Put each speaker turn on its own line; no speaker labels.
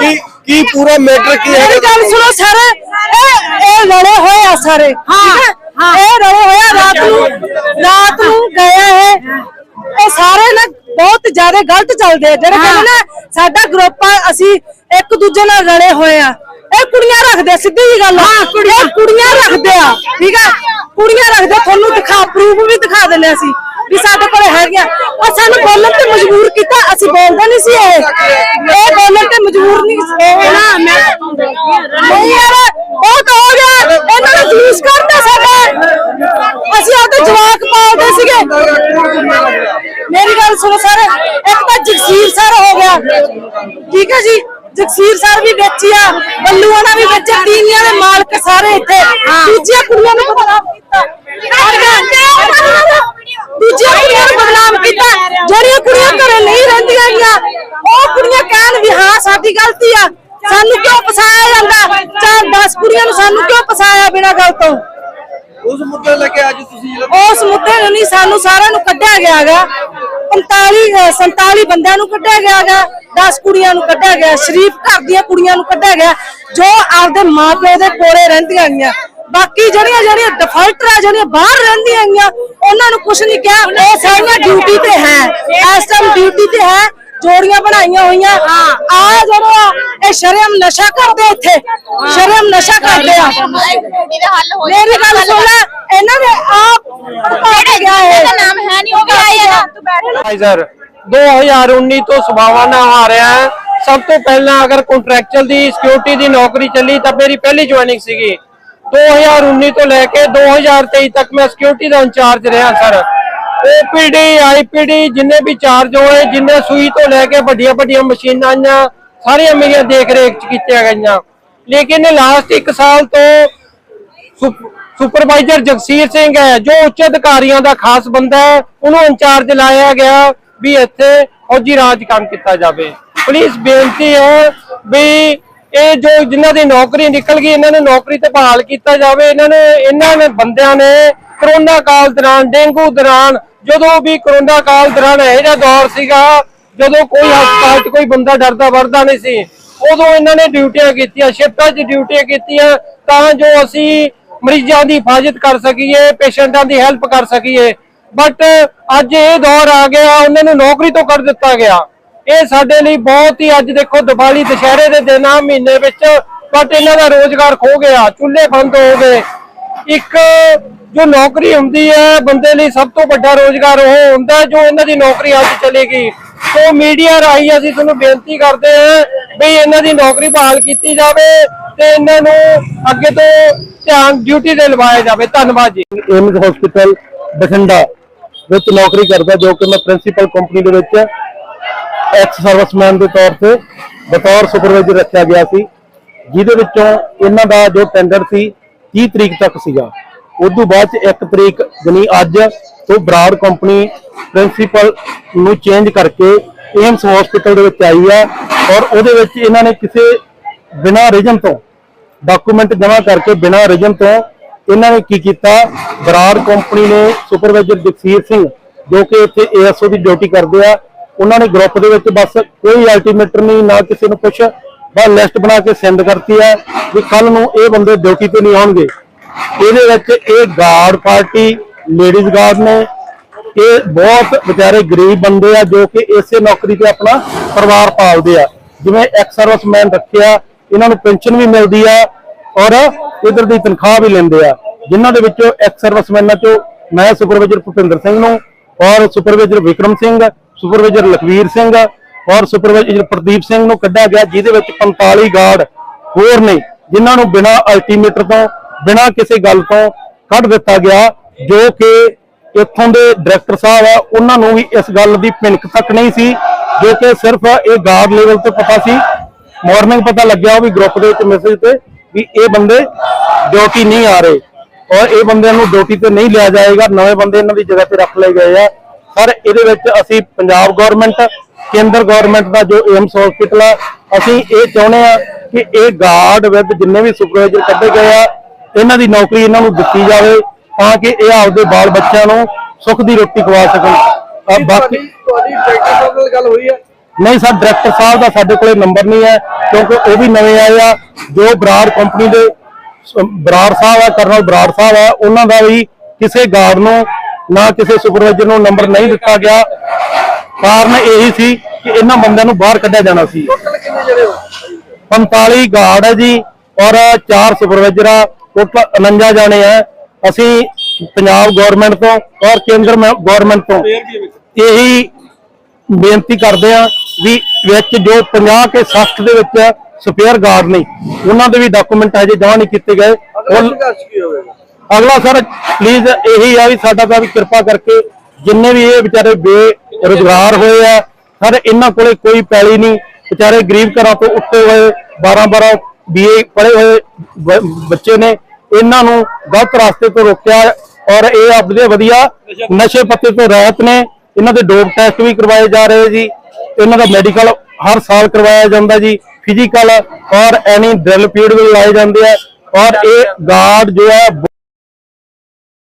ਕੀ ਕੀ ਪੂਰਾ ਮੈਟਰ ਕੀ ਹੈ
ਮੇਰੀ ਗੱਲ ਸੁਣੋ ਸਰ। ਇਹ ਇਹ ਲੜੇ ਹੋਏ ਆ ਸਾਰੇ ਹਾਂ? ਇਹ ਲੜੇ ਹੋਏ ਆ ਰਾਤ ਨੂੰ ਰਾਤ ਨੂੰ ਗਏ ਇਹ। ਇਹ ਸਾਰੇ ਨਾ ਬਹੁਤ ਜ਼ਿਆਦਾ ਗਲਤ ਚੱਲਦੇ ਆ। ਜਿਹੜੇ ਕਹਿੰਦੇ ਨਾ ਸਾਡਾ ਗਰੁੱਪ ਆ ਅਸੀਂ ਇੱਕ ਦੂਜੇ ਨਾਲ ਲੜੇ ਹੋਏ ਆ। ਇਹ ਕੁੜੀਆਂ ਰੱਖਦੇ ਸਿੱਧੀ ਜੀ ਗੱਲ ਹਾਂ ਕੁੜੀਆਂ। ਕੁੜੀਆਂ ਰੱਖਦੇ ਆ ਠੀਕ ਆ? ਕੁੜੀਆਂ ਰੱਖਦੇ ਤੁਹਾਨੂੰ ਦਿਖਾ ਪ੍ਰੂਫ ਵੀ ਦਿਖਾ ਦਿੰਦੇ ਅਸੀਂ ਵੀ ਸਾਡੇ ਕੋਲ ਹੈਗੀਆਂ। ਉਹ ਸਾਨੂੰ ਬੋਲਣ ਤੇ ਮਜਬੂਰ ਕੀਤਾ ਅਸੀਂ ਬੋਲਦੇ ਨਹੀਂ ਸੀ ਇਹ। ਇਹ ਬੋਲਣ ਤੇ ਮਜਬੂਰ ਨਹੀਂ ਸੀ। ਇਹ ਨਾ ਮੈਂ ਨਹੀਂ ਯਾਰ ਬਹੁਤ ਹੋ ਗਿਆ। ਇਹਨਾਂ ਨੇ ਜੂਸ ਕਰਤਾ ਸਾਡਾ। ਅਸੀਂ ਆਪਦੇ ਜਵਾਕ ਪਾਲਦੇ ਸੀਗੇ। ਮੇਰੀ ਗੱਲ ਸੁਣੋ ਸਰ। ਇੱਕ ਤਾਂ ਜਗਸੀਰ ਸਰ ਹੋ ਗਿਆ। ਠੀਕ ਹੈ ਜੀ। ਜਗਸੀਰ ਸਰ ਵੀ ਵੇਚੀ ਆ ਬੱਲੂ ਹੋਣਾ ਵੀ ਵੇਚੇ ਤੀਨੀਆਂ ਦੇ ਮਾਲਕ ਸਾਰੇ ਇੱਥੇ। ਦੂਜੀਆਂ ਕੁੜੀਆਂ ਨੂੰ ਬਦਨਾਮ ਕੀਤਾ। ਦੂਜੀਆਂ ਕੁੜੀਆਂ ਨੂੰ ਬਦਨਾਮ ਕੀਤਾ। ਜਿਹੜੀਆਂ ਕੁੜੀਆਂ ਘਰੇ ਨਹੀਂ ਰਹਿੰਦੀਆਂ ਹੈਗੀਆਂ ਉਹ ਕੁੜੀਆਂ ਕਹਿਣ ਵੀ ਹਾਂ ਸਾਡੀ ਗਲਤੀ ਆ। ਸਾਨੂੰ ਕਿਉਂ ਫਸਾਇਆ ਜਾਂਦਾ? ਚਾਰ 10 ਕੁੜੀਆਂ ਨੂੰ ਸਾਨੂੰ ਕਿਉਂ ਫਸਾਇਆ ਬਿਨਾਂ ਗੱਲ ਤੋਂ?
ਉਸ ਮੁੱਦੇ ਲੈ ਕੇ ਅੱਜ ਤੁਸੀਂ
ਉਸ ਮੁੱਦੇ ਨੂੰ ਨਹੀਂ ਸਾਨੂੰ ਸਾਰਿਆਂ ਨੂੰ ਕੱਢਿਆ ਗਿਆਗਾ। 45 ਅਹ 47 ਬੰਦਿਆਂ ਨੂੰ ਕੱਢਿਆ ਗਿਆਗਾ। 10 ਕੁੜੀਆਂ ਨੂੰ ਕੱਢਿਆ ਗਿਆ ਸ਼ਰੀਫ ਘਰ ਦੀਆਂ ਕੁੜੀਆਂ ਨੂੰ ਕੱਢਿਆ ਗਿਆ ਜੋ ਆਪਦੇ ਮਾਪੇ ਦੇ ਕੋਲੇ ਰਹਿੰਦੀਆਂ ਹੈਗੀਆਂ ਬਾਕੀ ਜਿਹੜੀਆਂ ਜਿਹੜੀਆਂ ਡਿਫਾਲਟਰ ਆ ਜਿਹੜੀਆਂ ਬਾਹਰ ਰਹਿੰਦੀਆਂ ਹੈਗੀਆਂ ਉਹਨਾਂ ਨੂੰ ਕੁਝ ਨਹੀਂ ਕਿਹਾ। ਉਹ ਸਾਰੀਆਂ ਡਿਊਟੀ ਤੇ ਹੈ। ਇਸ ਟਾਈਮ ਡਿਊਟੀ ਤੇ ਹੈ। ਜੋੜੀਆਂ ਬਣਾਈਆਂ ਹੋਈਆਂ। ਆ ਜਿਹੜਾ ਇਹ ਸ਼ਰਮ ਨਸ਼ਾ ਕਰਦੇ ਇੱਥੇ। ਸ਼ਰਮ ਨਸ਼ਾ ਕਰਦੇ ਆ।
ਦਾ
ਮੇਰੀ ਗੱਲ ਸੁਣ ਲੈ ਇਹਨਾਂ ਨੇ ਆਪ ਭੜਕਾ ਕੇ ਗਿਆ ਹੈ
ਇਹਦਾ ਨਾਮ ਹੈ ਨਹੀਂ ਉਹ ਵੀ ਆਏਗਾ ਤੂੰ ਬੈਠ
ਸੁਪਰਵਾਈਜ਼ਰ 2019 ਤੋਂ ਸਭਾਵਾਨਾ ਆ ਰਿਹਾ ਹੈ। ਸਭ ਤੋਂ ਪਹਿਲਾਂ ਅਗਰ ਕੰਟਰੈਕਚੁਅਲ ਦੀ ਸਿਕਿਉਰਿਟੀ ਦੀ ਨੌਕਰੀ ਚੱਲੀ ਤਾਂ ਮੇਰੀ ਪਹਿਲੀ ਜੁਆਇਨਿੰਗ ਸੀਗੀ। 2019 ਤੋਂ ਲੈ ਕੇ 2023 ਤੱਕ ਮੈਂ ਸਿਕਿਉਰਿਟੀ ਦਾ ਇੰਚਾਰਜ ਰਿਹਾ, ਸਰ। ਓਪੀਡੀ ਆਈਪੀਡੀ ਜਿੰਨੇ ਵੀ ਚਾਰਜ ਹੋਏ, ਜਿੰਨੇ ਸੂਈ ਤੋਂ ਲੈ ਕੇ ਵੱਡੀਆਂ ਵੱਡੀਆਂ ਮਸ਼ੀਨਾਂ ਆਈਆਂ, ਸਾਰੀਆਂ ਮੇਰੀਆਂ ਦੇਖ ਰੇਖ ਚ ਕੀਤੀਆਂ ਗਈਆਂ। ਲੇਕਿਨ ਲਾਸਟ 1 ਸਾਲ ਤੋਂ ਸੁਪ- ਸੁਪਰਵਾਈਜ਼ਰ ਜਗਸੀਰ ਸਿੰਘ ਹੈ, ਜੋ ਉੱਚ ਅਧਿਕਾਰੀਆਂ ਦਾ ਖਾਸ ਬੰਦਾ ਹੈ, ਉਹਨੂੰ ਇੰਚਾਰਜ ਲਾਇਆ ਗਿਆ। ਵੀ ਇੱਥੇ ਫੌਜੀ ਰਾਜ ਕੰਮ ਕੀਤਾ ਜਾਵੇ। ਪੁਲਿਸ ਬੇਨਤੀ ਹੈ ਵੀ ਇਹ ਜੋ ਜਿਨ੍ਹਾਂ ਦੀ ਨੌਕਰੀ ਨਿਕਲ ਗਈ, ਇਹਨਾਂ ਨੂੰ ਨੌਕਰੀ ਤੇ ਬਹਾਲ ਕੀਤਾ ਜਾਵੇ। ਇਹਨਾਂ ਨੇ ਇਹਨਾਂ ਨੇ ਬੰਦਿਆਂ ਨੇ ਕਰੋਨਾ ਕਾਲ ਦੌਰਾਨ, ਡੇਂਗੂ ਦੌਰਾਨ, ਜਦੋਂ ਵੀ ਕਰੋਨਾ ਕਾਲ ਦੌਰਾਨ ਇਹ ਜਿਹਾ ਦੌਰ ਸੀਗਾ, ਜਦੋਂ ਕੋਈ ਹਸਪਤਾਲ 'ਚ ਕੋਈ ਬੰਦਾ ਡਰਦਾ ਵਰਦਾ ਨਹੀਂ ਸੀ, ਉਦੋਂ ਇਹਨਾਂ ਨੇ ਡਿਊਟੀਆਂ ਕੀਤੀਆਂ, ਸ਼ਿਫਟਾਂ 'ਚ ਡਿਊਟੀਆਂ ਕੀਤੀਆਂ, ਤਾਂ ਜੋ ਅਸੀਂ ਮਰੀਜ਼ਾਂ ਦੀ ਹਿਫਾਜ਼ਤ ਕਰ ਸਕੀਏ, ਪੇਸ਼ੈਂਟਾਂ ਦੀ ਹੈਲਪ ਕਰ ਸਕੀਏ। ਬਟ ਅੱਜ ਇਹ ਦੌਰ ਆ ਗਿਆ, ਉਹਨਾਂ ਨੂੰ ਨੌਕਰੀ ਤੋਂ ਕਰ ਦਿੱਤਾ ਗਿਆ। ਇਹ ਸਾਡੇ ਲਈ ਬਹੁਤ ਹੀ ਅੱਜ ਦੇਖੋ ਦੀਵਾਲੀ, ਦੁਸ਼ਹਿਰੇ ਦੇ ਦਿਨ ਆ, ਮਹੀਨੇ ਵਿੱਚ ਬਟ ਇਹਨਾਂ ਦਾ ਰੋਜ਼ਗਾਰ ਖੋ ਗਿਆ, ਚੁੱਲ੍ਹੇ ਬੰਦ ਹੋ ਗਏ। ਇੱਕ ਜੋ ਨੌਕਰੀ ਹੁੰਦੀ ਹੈ, ਬੰਦੇ ਲਈ ਸਭ ਤੋਂ ਵੱਡਾ ਰੋਜ਼ਗਾਰ ਉਹ ਹੁੰਦਾ ਜੋ ਇਹਨਾਂ ਦੀ ਨੌਕਰੀ ਅੱਜ ਚਲੀ ਗਈ ਸੋ ਮੀਡੀਆ ਰਾਹੀਂ ਅਸੀਂ ਤੁਹਾਨੂੰ ਬੇਨਤੀ ਕਰਦੇ ਹਾਂ ਵੀ ਇਹਨਾਂ ਦੀ ਨੌਕਰੀ ਬਹਾਲ ਕੀਤੀ ਜਾਵੇ ਤੇ ਇਹਨਾਂ ਨੂੰ ਅੱਗੇ ਤੋਂ ਧਿਆਨ ਡਿਊਟੀ ਤੇ ਲਵਾਇਆ ਜਾਵੇ। ਧੰਨਵਾਦ ਜੀ।
AIIMS hospital Bathinda. ਵਿੱਚ ਨੌਕਰੀ ਕਰਦਾ, ਜੋ ਕਿ ਮੈਂ ਪ੍ਰਿੰਸੀਪਲ ਕੰਪਨੀ ਦੇ ਵਿੱਚ ਐਕਸ ਸਰਵਿਸਮੈਨ ਦੇ ਤੌਰ ਤੇ ਬਤੌਰ ਸੁਪਰਵਾਈਜ਼ਰ ਰੱਖਿਆ ਗਿਆ ਸੀ, ਜਿਹਦੇ ਵਿੱਚੋਂ ਇਹਨਾਂ ਦਾ ਜੋ ਟੈਂਡਰ ਸੀ 30 ਤਰੀਕ ਤੱਕ ਸੀਗਾ। ਉਸ ਤੋਂ ਬਾਅਦ ਚ 1 ਤਰੀਕ ਯਾਨੀ ਅੱਜ ਤੋਂ ਬਰਾਡ ਕੰਪਨੀ ਪ੍ਰਿੰਸੀਪਲ ਨੂੰ ਚੇਂਜ ਕਰਕੇ ਏਮਸ ਹਸਪੀਟਲ ਦੇ ਵਿੱਚ ਆਈ ਹੈ ਔਰ ਉਹਦੇ ਵਿੱਚ ਇਹਨਾਂ ਨੇ ਕਿਸੇ ਬਿਨਾਂ ਰੀਜਨ ਤੋਂ ਡਾਕੂਮੈਂਟ ਜਮ੍ਹਾਂ ਕਰਕੇ ਬਿਨਾਂ ਰੀਜਨ ਤੋਂ ਇਹਨਾਂ ਨੇ ਕੀ ਕੀਤਾ? ਬਰਾੜ ਕੰਪਨੀ ਨੇ ਸੁਪਰਵਾਈਜ਼ਰ ਜਗਸੀਰ ਸਿੰਘ, ਜੋ ਕਿ ਇੱਥੇ ਏਐਸਓ ਦੀ ਡਿਊਟੀ ਕਰਦੇ ਆ, ਉਹਨਾਂ ਨੇ ਗਰੁੱਪ ਦੇ ਵਿੱਚ ਬਸ ਕੋਈ ਅਲਟੀਮੇਟਰ ਨਹੀਂ, ਨਾ ਕਿਸੇ ਨੂੰ ਕੁਛ, ਬਸ ਲਿਸਟ ਬਣਾ ਕੇ ਸੈਂਡ ਕਰਤੀ ਹੈ ਵੀ ਕੱਲ ਨੂੰ ਇਹ ਬੰਦੇ ਡਿਊਟੀ ਤੇ ਨਹੀਂ ਆਉਣਗੇ। ਇਹਦੇ ਵਿੱਚ ਇਹ ਗਾਰਡ ਪਾਰਟੀ ਲੇਡੀਜ਼ ਗਾਰਡ ਨੇ, ਇਹ ਬਹੁਤ ਵਿਚਾਰੇ ਗਰੀਬ ਬੰਦੇ ਆ, ਜੋ ਕਿ ਇਸੇ ਨੌਕਰੀ ਤੇ ਆਪਣਾ ਪਰਿਵਾਰ ਪਾਲਦੇ ਆ। ਜਿਵੇਂ ਐਕਸ ਸਰਵਿਸਮੈਨ ਰੱਖਿਆ, ਇਹਨਾਂ ਨੂੰ ਪੈਨਸ਼ਨ ਵੀ ਮਿਲਦੀ ਆ ਔਰ ਇਧਰ ਦੀ ਤਨਖਾਹ ਵੀ ਲੈਂਦੇ ਆ। ਜਿਨ੍ਹਾਂ ਦੇ ਵਿੱਚੋਂ ਐਕਸ ਸਰਵਿਸਮੈਨਾਂ ਚੋਂ ਮੈਂ ਸੁਪਰਵਾਈਜ਼ਰ ਭੁਪਿੰਦਰ ਸਿੰਘ ਨੂੰ, ਔਰ ਸੁਪਰਵਾਈਜ਼ਰ ਵਿਕਰਮ ਸਿੰਘ, ਸੁਪਰਵਾਈਜ਼ਰ ਲਖਵੀਰ ਸਿੰਘ, ਔਰ ਸੁਪਰਵਾਈਜ਼ਰ ਪ੍ਰਦੀਪ ਸਿੰਘ ਨੂੰ ਕੱਢਿਆ ਗਿਆ, ਜਿਹਦੇ ਵਿੱਚ 45 ਗਾਰਡ ਹੋਰ ਨੇ, ਜਿਨ੍ਹਾਂ ਨੂੰ ਬਿਨਾਂ ਅਲਟੀਮੇਟਰ ਤੋਂ, ਬਿਨਾਂ ਕਿਸੇ ਗੱਲ ਤੋਂ ਕੱਢ ਦਿੱਤਾ ਗਿਆ, ਜੋ ਕਿ ਇੱਥੋਂ ਦੇ ਡਾਇਰੈਕਟਰ ਸਾਹਿਬ ਆ, ਉਹਨਾਂ ਨੂੰ ਵੀ ਇਸ ਗੱਲ ਦੀ ਭਿਣਕ ਤੱਕ ਨਹੀਂ ਸੀ, ਜੋ ਕਿ ਸਿਰਫ ਇਹ ਗਾਰਡ ਲੈਵਲ ਤੇ ਪਤਾ ਸੀ। ਮਾਰਨਿੰਗ ਪਤਾ ਲੱਗਿਆ ਉਹ ਵੀ ਗਰੁੱਪ ਦੇ ਵਿੱਚ ਮੈਸੇਜ ਤੇ ਵੀ ਇਹ ਬੰਦੇ ਡਿਊਟੀ ਨਹੀਂ ਆ ਰਹੇ। ਔਰ ਇਹ ਬੰਦਿਆਂ ਨੂੰ ਡਿਊਟੀ ਤੇ ਨਹੀਂ ਲਿਆ ਜਾਏਗਾ। ਨਵੇਂ ਬੰਦੇ ਇਹਨਾਂ ਦੀ ਜਗ੍ਹਾ ਤੇ ਰੱਖ ਲਏ ਗਏ ਆ। ਸਰ ਇਹਦੇ ਵਿੱਚ ਅਸੀਂ ਪੰਜਾਬ ਗਵਰਨਮੈਂਟ ਕੇਂਦਰ ਗਵਰਨਮੈਂਟ ਦਾ ਜੋ ਏਮਸ ਹਸਪੀਟਲ ਆ ਅਸੀਂ ਇਹ ਚਾਹੁੰਦੇ ਆ ਕਿ ਇਹ ਗਾਰਡ ਵਿਦ ਜਿੰਨੇ ਵੀ ਸੁਪਰਵਾਈਜ਼ਰ ਕੱਢੇ ਗਏ ਆ ਇਹਨਾਂ ਦੀ ਨੌਕਰੀ ਇਹਨਾਂ ਨੂੰ ਦਿੱਤੀ ਜਾਵੇ ਤਾਂ ਕਿ ਇਹ ਆਪਦੇ ਬਾਲ ਬੱਚਿਆਂ ਨੂੰ ਸੁੱਖ ਦੀ ਰੋਟੀ ਖਵਾ ਸਕਣ। ਬਾਕੀ
ਤੁਹਾਡੀ ਤੁਹਾਡੀ ਡਾਇਰੈਕਟਰ ਸਾਹਿਬ ਨਾਲ ਗੱਲ ਹੋਈ ਹੈ
ਨਹੀਂ ਸਰ ਡਾਇਰੈਕਟਰ ਸਾਹਿਬ ਦਾ ਸਾਡੇ ਕੋਲੇ ਨੰਬਰ ਨਹੀਂ ਹੈ। ਕਿਉਂਕਿ ਉਹ ਵੀ ਨਵੇਂ ਆਏ ਆ ਜੋ ਬਰਾੜ ਕੰਪਨੀ ਦੇ ਬਰਾੜ ਸਾਹਿਬ ਆ ਕਰਨਲ ਬਰਾੜ ਸਾਹਿਬ ਆ ਉਹਨਾਂ ਦਾ ਵੀ ਕਿਸੇ ਗਾਰਡ ਨੂੰ ਨਾ ਕਿਸੇ ਸੁਪਰਵਾਈਜ਼ਰ ਨੂੰ ਨੰਬਰ ਨਹੀਂ ਦਿੱਤਾ ਗਿਆ। ਕਾਰਨ ਇਹੀ ਸੀ ਕਿ ਇਹਨਾਂ ਬੰਦਿਆਂ ਨੂੰ ਬਾਹਰ ਕੱਢਿਆ ਜਾਣਾ ਸੀ।
ਟੋਟਲ ਕਿੰਨੇ ਜਿਹੜੇ ਹੋ?
45 ਗਾਰਡ ਹੈ ਜੀ ਔਰ 4 ਸੁਪਰਵਾਈਜ਼ਰ ਆ ਟੋਟਲ 49 ਜਾਣੇ ਆ। ਅਸੀਂ ਪੰਜਾਬ ਗਵਰਨਮੈਂਟ ਤੋਂ ਔਰ ਕੇਂਦਰ ਗਵਰਨਮੈਂਟ ਤੋਂ ਇਹੀ ਬੇਨਤੀ ਕਰਦੇ ਆ ਵੀ ਵਿੱਚ ਜੋ 50 ਕੇ 60 ਦੇ ਵਿੱਚ ਸਪੇਅਰ ਗਾਰਡ ਨੇ ਉਹਨਾਂ ਦੇ ਵੀ ਡਾਕੂਮੈਂਟ ਹਜੇ ਜਮ੍ਹਾਂ ਨਹੀਂ ਕੀਤੇ ਗਏ।
ਅਗਲਾ
ਸਰ ਪਲੀਜ਼ ਇਹੀ ਆ ਵੀ ਸਾਡਾ ਤਾਂ ਵੀ ਕਿਰਪਾ ਕਰਕੇ ਜਿੰਨੇ ਵੀ ਇਹ ਵਿਚਾਰੇ ਬੇਰੁਜ਼ਗਾਰ ਹੋਏ ਆ ਸਰ ਇਹਨਾਂ ਕੋਲੇ ਕੋਈ ਪੈਲੀ ਨਹੀਂ। ਵਿਚਾਰੇ ਗਰੀਬ ਘਰਾਂ ਤੋਂ ਉੱਠੇ ਹੋਏ 12 12 ਬੀਏ ਪੜ੍ਹੇ ਹੋਏ ਬੱਚੇ ਨੇ ਇਹਨਾਂ ਨੂੰ ਗਲਤ ਰਸਤੇ ਤੋਂ ਰੋਕਿਆ ਔਰ ਇਹ ਆਪਦੇ ਵਧੀਆ ਨਸ਼ੇ ਪੱਤੇ ਤੋਂ ਰਹਿਤ ਨੇ। ਇਹਨਾਂ ਦੇ ਡੋਪ ਟੈਸਟ ਵੀ ਕਰਵਾਏ ਜਾ ਰਹੇ ਜੀ। ਇਹਨਾਂ ਦਾ ਮੈਡੀਕਲ ਹਰ ਸਾਲ ਕਰਵਾਇਆ ਜਾਂਦਾ ਜੀ। ਫਿਜ਼ੀਕਲ ਔਰ ਐਨੀ ਡਰਿਲ ਪੀਰੀਅਡ ਵੀ ਲਾਏ ਜਾਂਦੇ ਆ। ਔਰ ਇਹ ਗਾਰਡ ਜੋ ਹੈ